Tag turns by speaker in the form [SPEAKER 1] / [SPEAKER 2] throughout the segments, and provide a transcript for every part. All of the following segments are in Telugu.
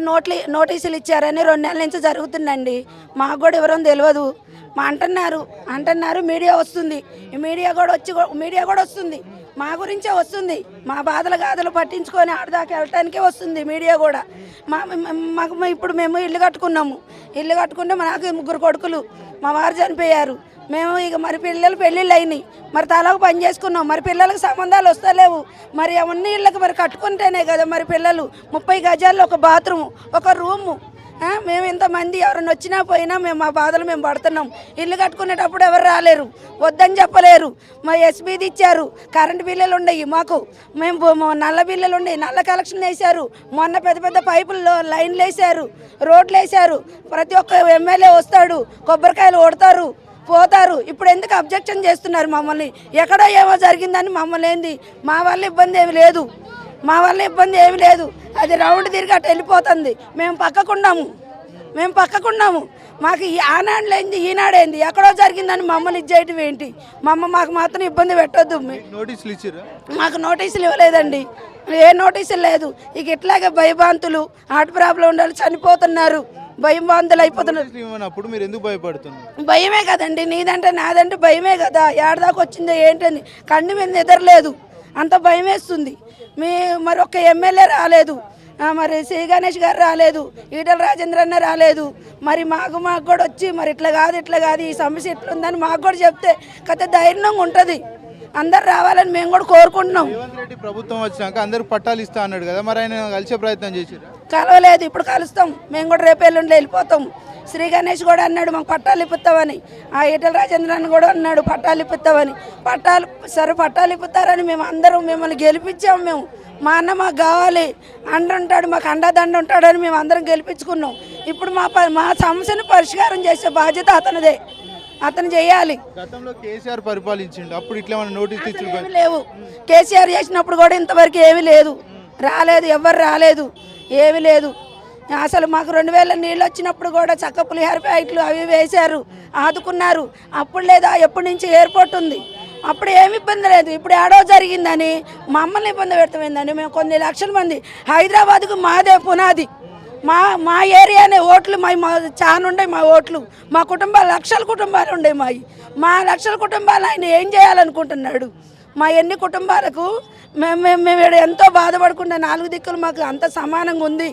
[SPEAKER 1] నోట్లు నోటీసులు ఇచ్చారని రెండు నెలల నుంచి జరుగుతుందండి. మాకు కూడా ఎవరో తెలియదు మా అంటున్నారు. అంటున్నారు మీడియా వస్తుంది. మీడియా కూడా వచ్చి మీడియా కూడా వస్తుంది. మా గురించే వస్తుంది. మా బాధలు గాథలు పట్టించుకొని ఆడదాకా వెళ్ళటానికే వస్తుంది మీడియా కూడా. మా మాకు ఇప్పుడు మేము ఇల్లు కట్టుకున్నాము. ఇల్లు కట్టుకుంటే మాకు నాకు ముగ్గురు కొడుకులు. మా వారు చనిపోయారు. మేము ఇక మరి పిల్లలు పెళ్ళిళ్ళు అయినాయి. మరి తలకు పని చేసుకున్నాం. మరి పిల్లలకు సంబంధాలు వస్తలేవు. మరి అవన్నీ ఇళ్ళకి మరి కట్టుకుంటేనే కదా మరి పిల్లలు. ముప్పై గజాల్లో ఒక బాత్రూమ్ ఒక రూము. మేము ఇంతమంది ఎవరైనా వచ్చినా పోయినా మేము మా బాధలు మేము పడుతున్నాం. ఇల్లు కట్టుకునేటప్పుడు ఎవరు రాలేరు. వద్దని చెప్పలేరు. మా ఎస్బీది ఇచ్చారు. కరెంట్ బిల్లులు ఉన్నాయి మాకు. మేము నల్ల బిల్లులు ఉన్నాయి. నల్ల కలెక్షన్ వేశారు. మొన్న పెద్ద పెద్ద పైపుల్లో లైన్లు వేశారు. రోడ్లు వేశారు. ప్రతి ఒక్క ఎమ్మెల్యే వస్తాడు. కొబ్బరికాయలు కొడతారు. పోతారు. ఇప్పుడు ఎందుకు అబ్జెక్షన్ చేస్తున్నారు మమ్మల్ని? ఎక్కడో ఏమో జరిగిందని మమ్మల్ని ఏంది? మా వల్ల ఇబ్బంది ఏమి లేదు. మా వల్ల ఇబ్బంది ఏమి లేదు. అది రౌండ్ తిరిగి అటు వెళ్ళిపోతుంది. మేము పక్కకున్నాము మేము పక్కకున్నాము మాకు ఈ ఆనాడులేంది ఈనాడేంది ఎక్కడో జరిగిందని మమ్మల్ని ఇచ్చేయటం ఏంటి? మమ్మ మాకు మాత్రం ఇబ్బంది పెట్టొద్దు.
[SPEAKER 2] నోటీసులు ఇచ్చిర్రా?
[SPEAKER 1] మాకు నోటీసులు ఇవ్వలేదండి. ఏ నోటీసులు లేదు. ఇక ఇట్లాగే భయభాంతులు హార్ట్ ప్రాబ్లం ఉండాలి చనిపోతున్నారు. భయభాంతులు అయిపోతున్నారు
[SPEAKER 2] నోటీసులు ఇవ్వనప్పుడు మీరు ఎందుకు భయపడుతున్నారు?
[SPEAKER 1] భయమే కదండి నీదంటే నాదంటే భయమే కదా. ఏడదాకా వచ్చిందో ఏంటని కంటి మీద నిద్రలేదు. అంత భయం వేస్తుంది మీ మరి ఒక్క ఎమ్మెల్యే రాలేదు. మరి శ్రీ గణేష్ గారు రాలేదు. ఈటల రాజేంద్ర అన్న రాలేదు. మరి మాకు మాకు కూడా వచ్చి మరి ఇట్లా కాదు ఇట్లా కాదు ఈ సమస్య ఇట్లుందని మాకు కూడా చెప్తే కథ ధైర్యంగా ఉంటుంది. అందరు రావాలని మేము కూడా కోరుకుంటున్నాం.
[SPEAKER 2] రేవంత్ రెడ్డి ప్రభుత్వం వచ్చినాక అందరికి పట్టాలు ఇస్తా అన్నాడు కదా మరి ఆయన కలిసే ప్రయత్నం చేసిర్రా?
[SPEAKER 1] కలవలేదు ఇప్పుడు కలుస్తాం. మేము కూడా రేపు ఎల్లుండి వెళ్ళిపోతాం. శ్రీ గణేష్ కూడా అన్నాడు మాకు పట్టాలు ఇప్పుతామని ఆ ఈటల రాజేంద్రన్ కూడా అన్నాడు పట్టాలు ఇప్పుతామని పట్టాలు సరే పట్టాలు ఇప్పుతారని మేము అందరం మిమ్మల్ని గెలిపించాం మేము. మా అన్న మాకు కావాలి. అండ ఉంటాడు మాకు అండదండ ఉంటాడని మేము అందరం గెలిపించుకున్నాం. ఇప్పుడు మా మా సమస్యను పరిష్కారం చేసే బాధ్యత అతనిదే. అతను చేయాలి.
[SPEAKER 2] గతంలో కేసీఆర్ పరిపాలించిండు. అప్పుడు ఇట్లా నోటీస్
[SPEAKER 1] లేవు. కేసీఆర్ చేసినప్పుడు కూడా ఇంతవరకు ఏమీ లేదు. రాలేదు ఎవ్వరు రాలేదు. ఏమీ లేదు. అసలు మాకు రెండు వేల నీళ్ళు వచ్చినప్పుడు కూడా చక్క పులిహార ప్యాకెట్లు అవి వేశారు. ఆదుకున్నారు. అప్పుడు లేదా ఎప్పటి నుంచి ఎయిర్పోర్ట్ ఉంది. అప్పుడు ఏమి ఇబ్బంది లేదు. ఇప్పుడు ఏడో జరిగిందని మమ్మల్ని ఇబ్బంది పెడతామైందని మేము కొన్ని లక్షల మంది. హైదరాబాద్కు మాదే పునాది. మా మా ఏరియానే ఓట్లు మా మా చాలా ఉన్నాయి మా ఓట్లు. మా కుటుంబాలు లక్షల కుటుంబాలు ఉన్నాయి మావి మా లక్షల కుటుంబాలు ఆయన ఏం చేయాలనుకుంటున్నాడు? మా ఎన్ని కుటుంబాలకు మేము మేము మేము ఇక్కడ ఎంతో బాధపడుకుంటా నాలుగు దిక్కులు మాకు అంత సమానంగా ఉంది.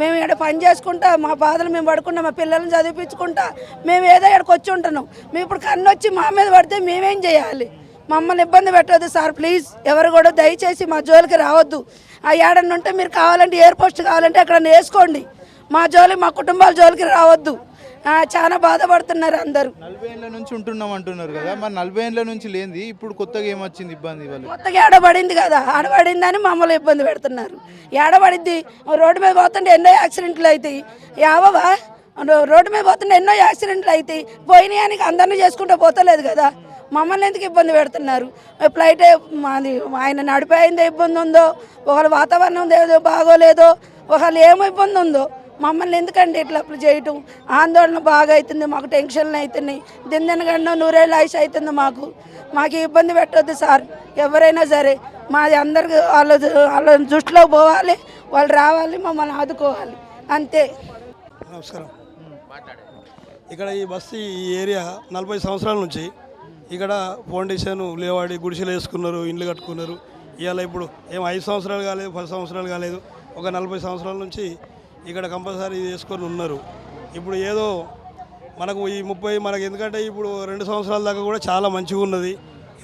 [SPEAKER 1] మేము ఇక్కడ పని చేసుకుంటా మా బాధలు మేము పడుకుంటా మా పిల్లల్ని చదివించుకుంటా మేము ఏదో ఇక్కడికి వచ్చి ఉంటున్నాం. మేము ఇప్పుడు కన్ను వచ్చి మా మీద పడితే మేమేం చేయాలి? మమ్మల్ని ఇబ్బంది పెట్టొద్దు సార్ ప్లీజ్. ఎవరు కూడా దయచేసి మా జోలికి రావద్దు. ఆ ఏడన్న ఉంటే మీరు కావాలంటే ఎయిర్ పోస్ట్ కావాలంటే అక్కడ వేసుకోండి. మా జోలి మా కుటుంబాల జోలికి రావద్దు. చాలా బాధపడుతున్నారు అందరూ.
[SPEAKER 2] నలభై ఏళ్ళ నుంచి ఉంటున్నాం అంటున్నారు కదా మరి నలభై ఏళ్ళ నుంచి లేనిది ఇప్పుడు కొత్తగా ఏమొచ్చింది ఇబ్బంది
[SPEAKER 1] కొత్తగా ఏడబడింది కదా ఆడబడిందని మమ్మల్ని ఇబ్బంది పెడుతున్నారు. ఏడబడింది రోడ్డు మీద పోతుంటే ఎన్నో యాక్సిడెంట్లు అవుతాయి యావవా? రోడ్డు మీద పోతుంటే ఎన్నో యాక్సిడెంట్లు అవుతాయి పోయినాయని అందరినీ చేసుకుంటూ పోతలేదు కదా. మమ్మల్ని ఎందుకు ఇబ్బంది పెడుతున్నారు? ఫ్లైట్ మాది ఆయన నడిపోయిందో ఇబ్బంది ఉందో ఒకళ్ళ వాతావరణం ఏదో బాగోలేదో ఒకళ్ళు ఏమో ఇబ్బంది ఉందో మమ్మల్ని ఎందుకండి ఇట్లా అప్పుడు చేయటం? ఆందోళన బాగా అవుతుంది మాకు టెన్షన్లు అవుతున్నాయి దిందనగండ నూరేళ్ళు ఆయుష్ అవుతుంది మాకు. మాకు ఇబ్బంది పెట్టొద్దు సార్. ఎవరైనా సరే మాది అందరికి వాళ్ళ వాళ్ళ దృష్టిలో పోవాలి వాళ్ళు రావాలి మమ్మల్ని ఆదుకోవాలి. అంతే.
[SPEAKER 3] నమస్కారం. ఇక్కడ ఈ బస్తీ ఈ ఏరియా నలభై సంవత్సరాల నుంచి ఇక్కడ ఫౌండేషన్ లేవాడి గుడిసెలు వేసుకున్నారు ఇండ్లు కట్టుకున్నారు. ఇవాళ ఇప్పుడు ఏం ఐదు సంవత్సరాలు కాలేదు పది సంవత్సరాలు కాలేదు. ఒక నలభై సంవత్సరాల నుంచి ఇక్కడ కంపల్సరీ చేసుకొని ఉన్నారు. ఇప్పుడు ఏదో మనకు ఈ ముప్పై మనకు ఎందుకంటే ఇప్పుడు రెండు సంవత్సరాల దాకా కూడా చాలా మంచిగా ఉన్నది.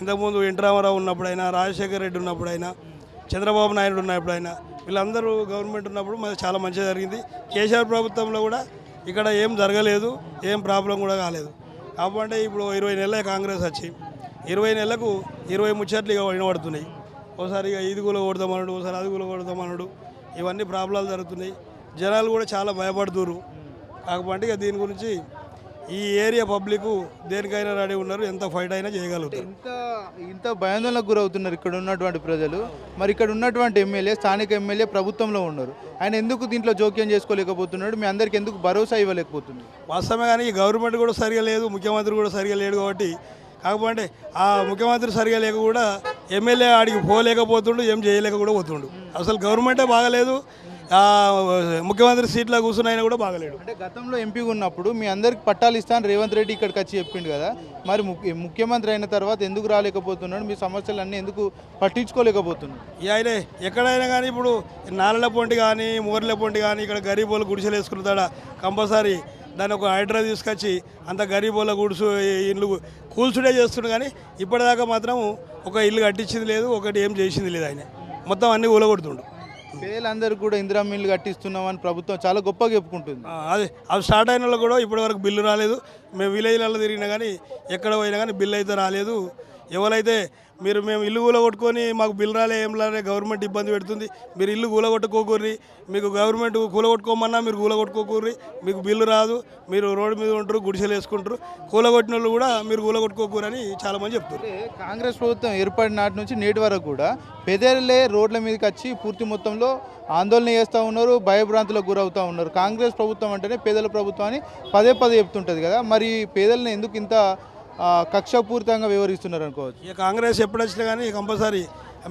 [SPEAKER 3] ఇంతకుముందు ఎన్టీ రామారావు ఉన్నప్పుడైనా రాజశేఖర రెడ్డి ఉన్నప్పుడైనా చంద్రబాబు నాయుడు ఉన్నప్పుడైనా వీళ్ళందరూ గవర్నమెంట్ ఉన్నప్పుడు మనకు చాలా మంచిగా జరిగింది. కేసీఆర్ ప్రభుత్వంలో కూడా ఇక్కడ ఏం జరగలేదు ఏం ప్రాబ్లం కూడా కాలేదు. కాకపోతే ఇప్పుడు ఇరవై నెలలే కాంగ్రెస్ వచ్చి. ఇరవై నెలలకు ఇరవై ముచ్చట్లు ఇక వినబడుతున్నాయి. ఒకసారి ఇక ఈదుగులో కొడతామన్నాడు ఒకసారి అదుగులో కొడతామన్నాడు ఇవన్నీ ప్రాబ్లాలు జరుగుతున్నాయి. జనాలు కూడా చాలా భయపడుతున్నారు కాకపోతే ఇక దీని గురించి ఈ ఏరియా పబ్లిక్ దేనికైనా రెడీ ఉన్నారు ఎంత ఫైట్ అయినా చేయగలుగుతారు.
[SPEAKER 2] ఇంత ఇంత భయాందోళనకు గురవుతున్నారు ఇక్కడ ఉన్నటువంటి ప్రజలు. మరి ఇక్కడ ఉన్నటువంటి ఎమ్మెల్యే స్థానిక ఎమ్మెల్యే ప్రభుత్వంలో ఉన్నారు. ఆయన ఎందుకు దీంట్లో జోక్యం చేసుకోలేకపోతున్నాడు? మీ అందరికి ఎందుకు భరోసా ఇవ్వలేకపోతుంది?
[SPEAKER 3] వాస్తవమే కానీ ఈ గవర్నమెంట్ కూడా సరిగా లేదు ముఖ్యమంత్రి కూడా సరిగా లేడు కాబట్టి. కాకపోతే ఆ ముఖ్యమంత్రి సరిగా లేక కూడా ఎమ్మెల్యే ఆడికి పోలేకపోతుండు ఏం చేయలేక కూడా పోతుండు. అసలు గవర్నమెంటే బాగలేదు ముఖ్యమంత్రి సీట్లో కూర్చుని ఆయన కూడా బాగలేడు.
[SPEAKER 2] అంటే గతంలో ఎంపీగా ఉన్నప్పుడు మీ అందరికి పట్టాలు ఇస్తాను రేవంత్ రెడ్డి ఇక్కడికి వచ్చి చెప్పిండు కదా. మరి ముఖ్య- ముఖ్యమంత్రి అయిన తర్వాత ఎందుకు రాలేకపోతున్నాడు? మీ సమస్యలన్నీ ఎందుకు పట్టించుకోలేకపోతున్నాడు?
[SPEAKER 3] ఈ ఆయన ఎక్కడైనా కానీ ఇప్పుడు నాలల పొంటి కానీ మూరల పొంటి కానీ ఇక్కడ గరీబోళ్ళు గుడిసెలు వేసుకుంటాడా? కంపల్సరీ. దాన్ని ఒక హైడ్రా తీసుకొచ్చి అంత గరీబోళ్ళ గుడిసు ఇల్లు కూల్చుడే చేస్తుండు కానీ ఇప్పటిదాకా మాత్రం ఒక ఇల్లు కట్టించింది లేదు ఒకటి ఏం చేసింది లేదు ఆయన. మొత్తం అన్ని ఊలగొడుతుండు.
[SPEAKER 2] పేదలందరూ కూడా ఇందిరా మిల్లు కట్టిస్తున్నామని ప్రభుత్వం చాలా గొప్పగా చెప్పుకుంటుంది.
[SPEAKER 3] అదే అవి స్టార్ట్ అయిన వాళ్ళు కూడా ఇప్పటివరకు బిల్లు రాలేదు. మేము విలేజ్లలో తిరిగినా కానీ ఎక్కడ పోయినా కానీ బిల్లు అయితే రాలేదు. ఎవరైతే మీరు మేము ఇల్లు కూలగొట్టుకొని మాకు బిల్లు రాలే ఏం రాలే గవర్నమెంట్ ఇబ్బంది పెడుతుంది మీరు ఇల్లు కూలగొట్టుకోకూర్రి. మీకు గవర్నమెంట్ కూలగొట్టుకోమన్నా మీరు కూలగొట్టుకోకూర్రి. మీకు బిల్లు రాదు మీరు రోడ్డు మీద ఉంటారు గుడిసెలు వేసుకుంటారు. కూలగొట్టిన వాళ్ళు కూడా మీరు కూలగొట్టుకోకూరు అని చాలామంది చెప్తారు
[SPEAKER 2] కాంగ్రెస్ ప్రభుత్వం ఏర్పడిన నాటి నుంచి నేటి వరకు కూడా పేదలే రోడ్ల మీదకి వచ్చి పూర్తి మొత్తంలో ఆందోళన చేస్తూ ఉన్నారు భయభ్రాంతులకు గురవుతూ ఉన్నారు. కాంగ్రెస్ ప్రభుత్వం అంటేనే పేదల ప్రభుత్వం అని పదే పదే చెప్తుంటుంది కదా. మరి పేదలను ఎందుకు ఇంత కక్షపూరితంగా వివరిస్తున్నారు అనుకోవచ్చు.
[SPEAKER 3] ఇక కాంగ్రెస్ ఎప్పుడు వచ్చినా కానీ కంపల్సరీ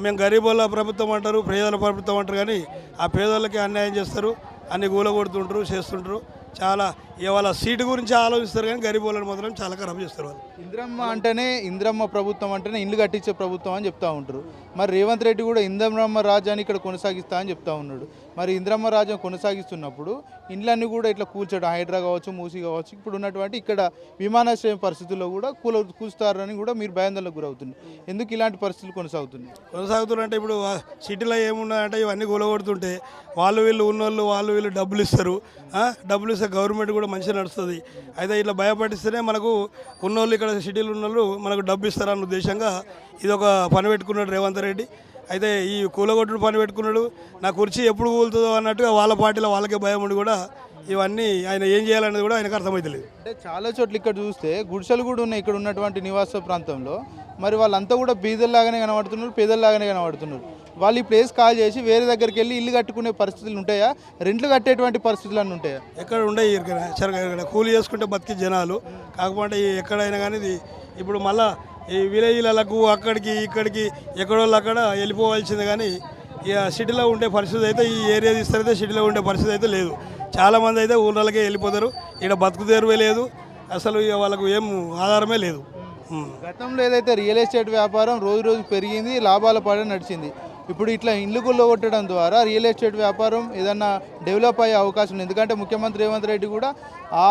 [SPEAKER 3] మేము గరీబుల ప్రభుత్వం అంటారు పేదల ప్రభుత్వం అంటారు కానీ ఆ పేదలకి అన్యాయం చేస్తారు అన్ని గూలగొడుతుంటారు చేస్తుంటారు. చాలా ఇవాళ సీటు గురించి ఆలోచిస్తారు కానీ గరీబులను మాత్రం చాలా ఖరాబ్ చేస్తారు వాళ్ళు.
[SPEAKER 2] ఇంద్రమ్మ అంటేనే ఇంద్రమ్మ ప్రభుత్వం అంటేనే ఇండ్లు కట్టించే ప్రభుత్వం అని చెప్తా ఉంటారు. మరి రేవంత్ రెడ్డి కూడా ఇంద్రమ్మ రాజ్యాన్ని ఇక్కడ కొనసాగిస్తా అని చెప్తా ఉన్నాడు. మరి ఇంద్రమ్మ రాజ్యం కొనసాగిస్తున్నప్పుడు ఇండ్లన్నీ కూడా ఇట్లా కూల్చడం హైడ్రా కావచ్చు మూసి కావచ్చు ఇప్పుడు ఉన్నటువంటి ఇక్కడ విమానాశ్రయం పరిస్థితుల్లో కూడా కూల కూల్స్తారని కూడా మీరు భయాందోళనకు గురవుతుంది ఎందుకు ఇలాంటి పరిస్థితులు కొనసాగుతున్నాయి?
[SPEAKER 3] కొనసాగుతున్నారంటే ఇప్పుడు సిటీలో ఏమున్నాయంటే ఇవన్నీ కూలగొడుతుంటే వాళ్ళు వీళ్ళు ఉన్నోళ్ళు వాళ్ళు వీళ్ళు డబ్బులు ఇస్తారు. డబ్బులు ఇస్తే గవర్నమెంట్ కూడా మంచిగా నడుస్తుంది. అయితే ఇట్లా భయపడిస్తేనే మనకు ఉన్నోళ్ళు ఇక్కడ సిటీలు ఉన్నోళ్ళు మనకు డబ్బు ఇస్తారన్న ఉద్దేశంగా ఇది ఒక పని పెట్టుకున్నాడు రేవంత్ రెడ్డి. అయితే ఈ కూలగొట్టుడు పని పెట్టుకున్నాడు. నా కుర్చీ ఎప్పుడు కూలుతుందో అన్నట్టుగా వాళ్ళ పార్టీలో వాళ్ళకే భయం ఉండి కూడా ఇవన్నీ ఆయన ఏం చేయాలనేది కూడా ఆయనకు అర్థమవుతలేదు
[SPEAKER 2] అంటే చాలా చోట్ల ఇక్కడ చూస్తే గుడిసెలు కూడా ఉన్నాయి ఇక్కడ ఉన్నటువంటి నివాస ప్రాంతంలో. మరి వాళ్ళంతా కూడా బీదల్లాగానే కనబడుతున్నారు పేదల్లాగానే కనబడుతున్నారు. వాళ్ళు ఈ ప్లేస్ కాల్ చేసి వేరే దగ్గరికి వెళ్ళి ఇల్లు కట్టుకునే పరిస్థితులు ఉంటాయా? రెంట్లు కట్టేటువంటి పరిస్థితులు అన్నీ ఉంటాయా?
[SPEAKER 3] ఎక్కడ ఉండే ఇక్కడ కూలి చేసుకుంటే బతికే జనాలు. కాకపోతే ఎక్కడైనా కానీ ఇప్పుడు మళ్ళా ఈ విలేజ్లకు అక్కడికి ఇక్కడికి ఎక్కడోళ్ళు అక్కడ వెళ్ళిపోవాల్సింది కానీ ఇక సిటీలో ఉండే పరిస్థితి అయితే ఈ ఏరియా తీస్తారైతే సిటీలో ఉండే పరిస్థితి అయితే లేదు. చాలామంది అయితే ఊళ్ళకే వెళ్ళిపోతారు. ఇక్కడ బతుకు తెరువే లేదు. అసలు ఇక వాళ్ళకు ఏం ఆధారమే లేదు.
[SPEAKER 2] గతంలో ఏదైతే రియల్ ఎస్టేట్ వ్యాపారం రోజు రోజు పెరిగింది లాభాల పడే నడిచింది. ఇప్పుడు ఇట్లా ఇండ్లు కొట్టడం ద్వారా రియల్ ఎస్టేట్ వ్యాపారం ఏదన్నా డెవలప్ అయ్యే అవకాశం ఉంది. ఎందుకంటే ముఖ్యమంత్రి రేవంత్ రెడ్డి కూడా ఆ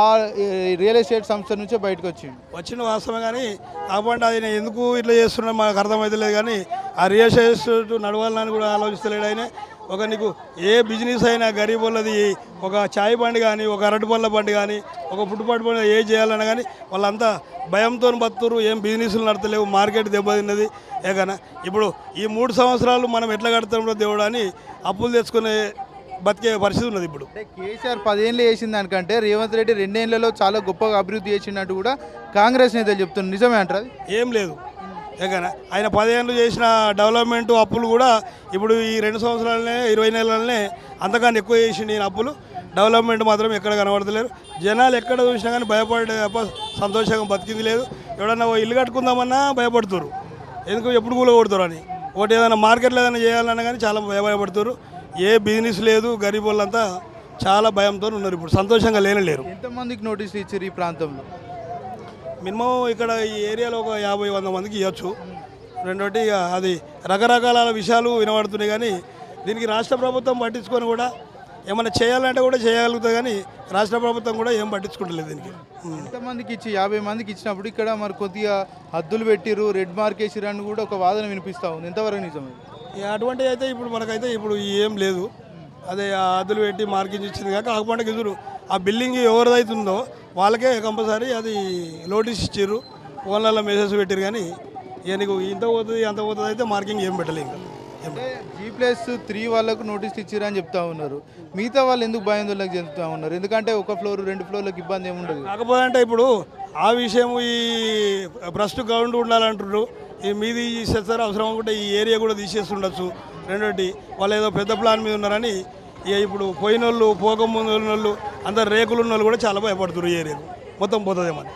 [SPEAKER 2] రియల్ ఎస్టేట్ సంస్థ నుంచే బయటకు వచ్చిండు.
[SPEAKER 3] వచ్చిన వాస్తవం కానీ కాకపోతే ఆయన ఎందుకు ఇట్లా చేస్తున్నా మాకు అర్థమవుతలేదు కానీ ఆ రియల్ ఎస్టేట్ నడవాలని కూడా ఆలోచిస్తలేడు ఆయన. ఒక నీకు ఏ బిజినెస్ అయినా గరీబ్ వాళ్ళది ఒక చాయ్ బండి కానీ ఒక అరటి పళ్ళ బండి కానీ ఒక ఫుట్పాత్ బండి ఏ చేయాలన్నా కానీ వాళ్ళంతా భయంతో బతురు ఏం బిజినెస్లు నడతలేవు మార్కెట్ దెబ్బతిన్నది. ఏకనా ఇప్పుడు ఈ మూడు సంవత్సరాలు మనం ఎట్లా కడతాం దేవుడు అని అప్పులు తెచ్చుకునే బతికే పరిస్థితి ఉన్నది ఇప్పుడు.
[SPEAKER 2] కేసీఆర్ పదేళ్ళు చేసిన దానికంటే రేవంత్ రెడ్డి రెండేళ్ళలో చాలా గొప్పగా అభివృద్ధి చేసినట్టు కూడా కాంగ్రెస్ నేతలు చెప్తున్నారు. నిజమే అంటారు
[SPEAKER 3] ఏం లేదు. ఆయన పదేళ్ళు చేసిన డెవలప్మెంట్ అప్పులు కూడా ఇప్పుడు ఈ రెండు సంవత్సరాలనే ఇరవై నెలలనే అంతకన్నా ఎక్కువ చేసిండు ఈయన అప్పులు. డెవలప్మెంట్ మాత్రం ఎక్కడ కనబడతలేరు జనాలు ఎక్కడ చూసినా కానీ భయపడే తప్ప సంతోషంగా బతికింది లేదు. ఎవడన్నా ఓ ఇల్లు కట్టుకుందామన్నా భయపడుతున్నారు ఎందుకు ఎప్పుడు కూల కొడతారు అని? ఒకటి ఏదైనా మార్కెట్లో ఏదైనా చేయాలన్నా కానీ చాలా భయ భయపడుతున్నారు ఏ బిజినెస్ లేదు గరీబ్ వాళ్ళంతా చాలా భయంతో ఉన్నారు ఇప్పుడు. సంతోషంగా లేనలేరు
[SPEAKER 2] ఎంతమందికి నోటీసులు ఇచ్చారు ఈ ప్రాంతంలో?
[SPEAKER 3] మినిమం ఇక్కడ ఈ ఏరియాలో ఒక యాభై వంద మందికి ఇవ్వచ్చు రెండోటి అది రకరకాల విషయాలు వినబడుతున్నాయి కానీ దీనికి రాష్ట్ర ప్రభుత్వం పట్టించుకొని కూడా ఏమైనా చేయాలంటే కూడా చేయగలుగుతుంది కానీ రాష్ట్ర ప్రభుత్వం కూడా ఏం పట్టించుకుంటలేదు దీనికి.
[SPEAKER 2] ఎంతమందికి ఇచ్చి యాభై మందికి ఇచ్చినప్పుడు ఇక్కడ మరి కొద్దిగా హద్దులు పెట్టిరు రెడ్ మార్క్ వేసిరు అని కూడా ఒక వాదన వినిపిస్తా ఉంది. ఎంతవరకు నిజమే
[SPEAKER 3] ఇక అటువంటివి అయితే ఇప్పుడు మనకైతే ఇప్పుడు ఏం లేదు. అదే ఆ అదులు పెట్టి మార్కింగ్ ఇచ్చింది కాక కాకపోతే ఎదురు ఆ బిల్డింగ్ ఎవరిదైతుందో వాళ్ళకే కంపల్సరీ అది నోటీస్ ఇచ్చారు ఫోన్లలో మెసేజ్ పెట్టారు కానీ ఇక నీకు ఇంత పోతుంది అంత పోతుంది అయితే మార్కింగ్ ఏం పెట్టలేదు
[SPEAKER 2] జీ ప్లస్ త్రీ వాళ్ళకు నోటీస్ ఇచ్చిరు అని చెప్తా ఉన్నారు. మిగతా వాళ్ళు ఎందుకు భయాందోళనకు చెందుతా ఉన్నారు? ఎందుకంటే ఒక ఫ్లోర్ రెండు ఫ్లోర్లకు ఇబ్బంది ఏమి ఉండదు.
[SPEAKER 3] కాకపోతే అంటే ఇప్పుడు ఆ విషయం ఈ ఫస్ట్ గ్రౌండ్ ఉండాలంటున్నారు ఈ మీది చేస్తారు అవసరం అనుకుంటే ఈ ఏరియా కూడా తీసేస్తుండొచ్చు. రెండోటి వాళ్ళు ఏదో పెద్ద ప్లాన్ మీద ఉన్నారని ఇక ఇప్పుడు పోయిన వాళ్ళు పోక వాళ్ళు అందరు రేకులు ఉన్న వాళ్ళు కూడా చాలా భయపడుతున్నారు ఏ ఏరియాకు. మొత్తం పోతుందేమని